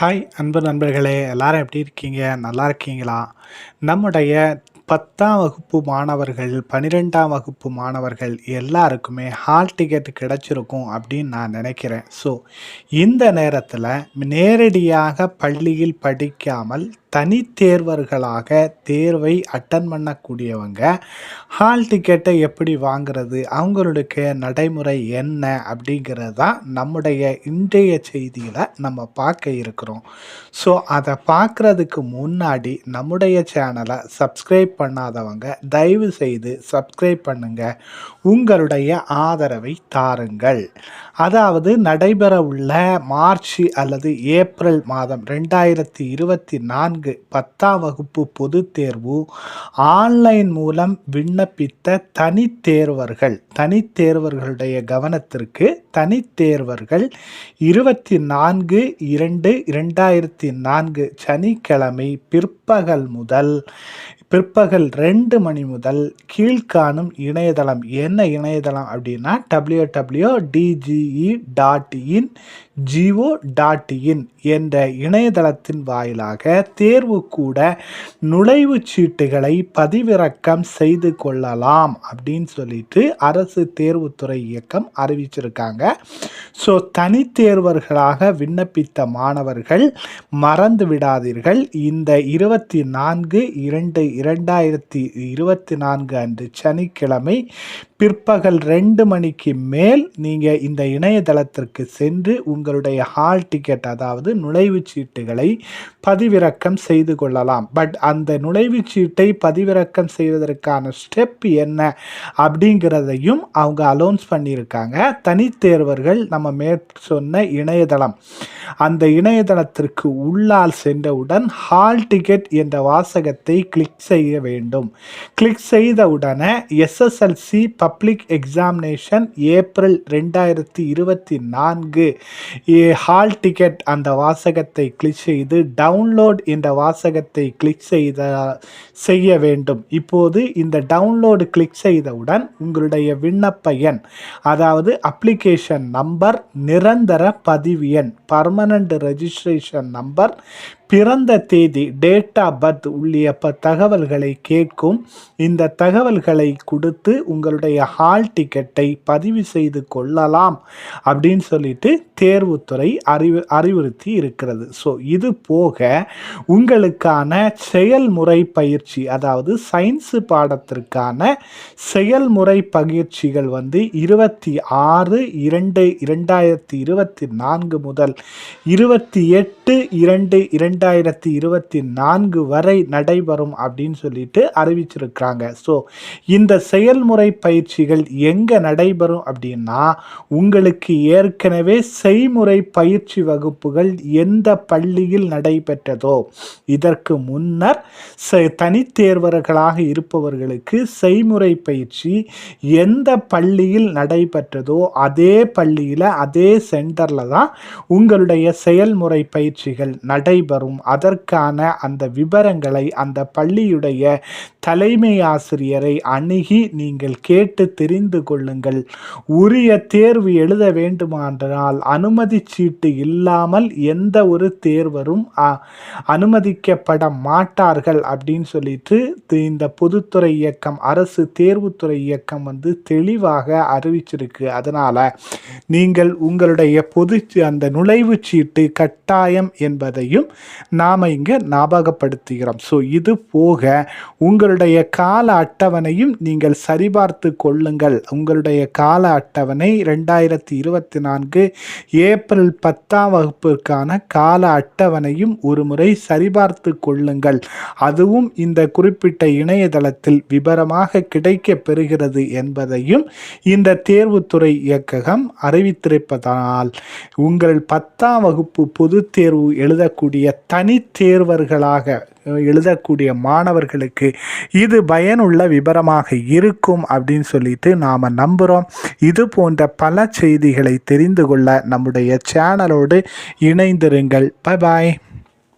Hi அன்பு நண்பர்களே எல்லாரும் எப்படி இருக்கீங்க? நல்லா இருக்கீங்களா? நம்முடைய பத்தாம் வகுப்பு மாணவர்கள் பன்னிரெண்டாம் வகுப்பு மாணவர்கள் எல்லாருக்குமே ஹால் டிக்கெட் கிடைச்சிருக்கும் அப்படின்னு நான் நினைக்கிறேன். ஸோ இந்த நேரத்தில் நேரடியாக பள்ளியில் படிக்காமல் தனித்தேர்வர்களாக தேர்வை அட்டன் பண்ணக்கூடியவங்க ஹால் டிக்கெட்டை எப்படி வாங்குறது அவங்களுடைய நடைமுறை என்ன அப்படிங்கிறது தான் நம்முடைய இன்றைய செய்தியில் நம்ம பார்க்க இருக்கிறோம். ஸோ அதை பார்க்குறதுக்கு முன்னாடி நம்முடைய சேனலை சப்ஸ்கிரைப் பண்ணாதவங்க தயவு செய்து சப்ஸ்கிரைப் பண்ணுங்க. உங்களுடைய ஆதரவை தாருங்கள். அதாவது நடைபெற உள்ள மார்ச் அல்லது ஏப்ரல் மாதம் ரெண்டாயிரத்தி இருபத்தி நான்கு பத்தாம் வகுப்பு பொதுத் தேர்வு ஆன்லைன் மூலம் விண்ணப்பித்த தனித்தேர்வர்கள் தனித்தேர்வர்களுடைய கவனத்திற்கு தனித்தேர்வர்கள் இருபத்தி நான்கு இரண்டு இரண்டாயிரத்தி நான்கு சனிக்கிழமை பிற்பகல் முதல் பிற்பகல் ரெண்டு மணி முதல் கீழ்காணும் இணையதளம் என்ன இணையதளம் அப்படின்னா W W DGE dot in GO dot in என்ற இணையதளத்தின் வாயிலாக தேர்வு கூட நுழைவுச் சீட்டுகளை பதிவிறக்கம் செய்து கொள்ளலாம் அப்படின்னு சொல்லிட்டு அரசு தேர்வுத்துறை இயக்கம் அறிவிச்சிருக்காங்க. ஸோ தனித்தேர்வர்களாக விண்ணப்பித்த மாணவர்கள் மறந்து விடாதீர்கள் இந்த இருபத்தி நான்கு இரண்டு இரண்டாயிரத்தி இருபத்தி நான்கு அன்று சனிக்கிழமை பிற்பகல் ரெண்டு மணிக்கு மேல் நீங்கள் இந்த இணையதளத்திற்கு சென்று உங்களுடைய ஹால் டிக்கெட் அதாவது நுழைவுச் சீட்டுகளை பதிவிறக்கம் செய்து கொள்ளலாம். பட் அந்த நுழைவுச் சீட்டை பதிவிறக்கம் செய்வதற்கான ஸ்டெப் என்ன அப்படிங்கிறதையும் அவங்க அலௌன்ஸ் பண்ணியிருக்காங்க. தனித்தேர்வர்கள் நம்ம மேற் சொன்ன இணையதளம். அந்த இணையதளத்திற்கு உள்ளால் சென்றவுடன் ஹால் டிக்கெட் என்ற வாசகத்தை கிளிக் செய்ய வேண்டும். Click செய்தவுடனே SSLC SSLC public examination April ரெண்டாயிரத்தி இருபத்தி நான்கு. ஹால் டிக்கெட் அந்த வாசகத்தை கிளிக் செய்து டவுன்லோட் என்ற வாசகத்தை கிளிக் செய்த செய்ய வேண்டும். இப்போது இந்த டவுன்லோடு கிளிக் செய்தவுடன் உங்களுடைய விண்ணப்ப எண் அதாவது அப்ளிகேஷன் நம்பர் நிரந்தர பதிவு எண் பர்மனண்ட் ரெஜிஸ்ட்ரேஷன் நம்பர் பிறந்த தேதி டேட் ஆஃப் பர்த் உள்ளிய தகவல்களை கேட்கும். இந்த தகவல்களை கொடுத்து உங்களுடைய ஹால் டிக்கெட்டை பதிவு செய்து கொள்ளலாம் அப்படின்னு சொல்லிட்டு தேர்வுத்துறை அறிவு அறிவுறுத்தி இருக்கிறது. ஸோ இது போக உங்களுக்கான செயல்முறை பயிற்சி அதாவது சயின்ஸு பாடத்திற்கான செயல்முறை பயிற்சிகள் வந்து இருபத்தி ஆறு இரண்டு இரண்டாயிரத்தி இருபத்தி நான்கு முதல் இருபத்தி எட்டு இரண்டு இரண்டு ரெண்டாயிரத்தி இருபத்தி நான்கு வரை நடைபெறும் அப்படின்னு சொல்லிட்டு அறிவிச்சிருக்கிறாங்க. ஸோ இந்த செயல்முறை பயிற்சிகள் எங்கே நடைபெறும் அப்படின்னா உங்களுக்கு ஏற்கனவே செய்முறை பயிற்சி வகுப்புகள் எந்த பள்ளியில் நடைபெற்றதோ இதற்கு முன்னர் தனித்தேர்வர்களாக இருப்பவர்களுக்கு செய்முறை பயிற்சி எந்த பள்ளியில் நடைபெற்றதோ அதே பள்ளியில் அதே சென்டரில் தான் உங்களுடைய செயல்முறை பயிற்சிகள் நடைபெறும். வரும் அதற்கான அந்த விவரங்களை அந்த பள்ளியுடைய தலைமை ஆசிரியரை அணுகி நீங்கள் கேட்டு தெரிந்து கொள்ளுங்கள். உரிய தேர்வு எழுத வேண்டுமானால் அனுமதி சீட்டு இல்லாமல் எந்த ஒரு தேர்வரும் அனுமதிக்கப்பட மாட்டார்கள் அப்படின்னு சொல்லிட்டு இந்த பொதுத்துறை இயக்கம் அரசு தேர்வுத்துறை இயக்கம் வந்து தெளிவாக அறிவிச்சிருக்கு. அதனால் நீங்கள் உங்களுடைய பொது அந்த நுழைவுச் சீட்டு கட்டாயம் என்பதையும் நாம் இங்கே ஞாபகப்படுத்துகிறோம். ஸோ இது போக உங்களுடைய கால அட்டவணையும் நீங்கள் சரிபார்த்து கொள்ளுங்கள். உங்களுடைய கால அட்டவணை ரெண்டாயிரத்தி இருபத்தி நான்கு ஏப்ரல் பத்தாம் வகுப்பிற்கான கால அட்டவணையும் ஒருமுறை சரிபார்த்து கொள்ளுங்கள். அதுவும் இந்த குறிப்பிட்ட இணையதளத்தில் விபரமாக கிடைக்க பெறுகிறது என்பதையும் இந்த தேர்வுத்துறை இயக்ககம் அறிவித்திருப்பதனால் உங்கள் பத்தாம் வகுப்பு பொதுத் தேர்வு எழுதக்கூடிய தனித்தேர்வர்களாக எழுதக்கூடிய மாணவர்களுக்கு இது பயனுள்ள விபரமாக இருக்கும் அப்படின்னு சொல்லிட்டு நாம் நம்புகிறோம் இது போன்ற பல செய்திகளை தெரிந்து கொள்ள நம்முடைய சேனலோடு இணைந்திருங்கள். Bye bye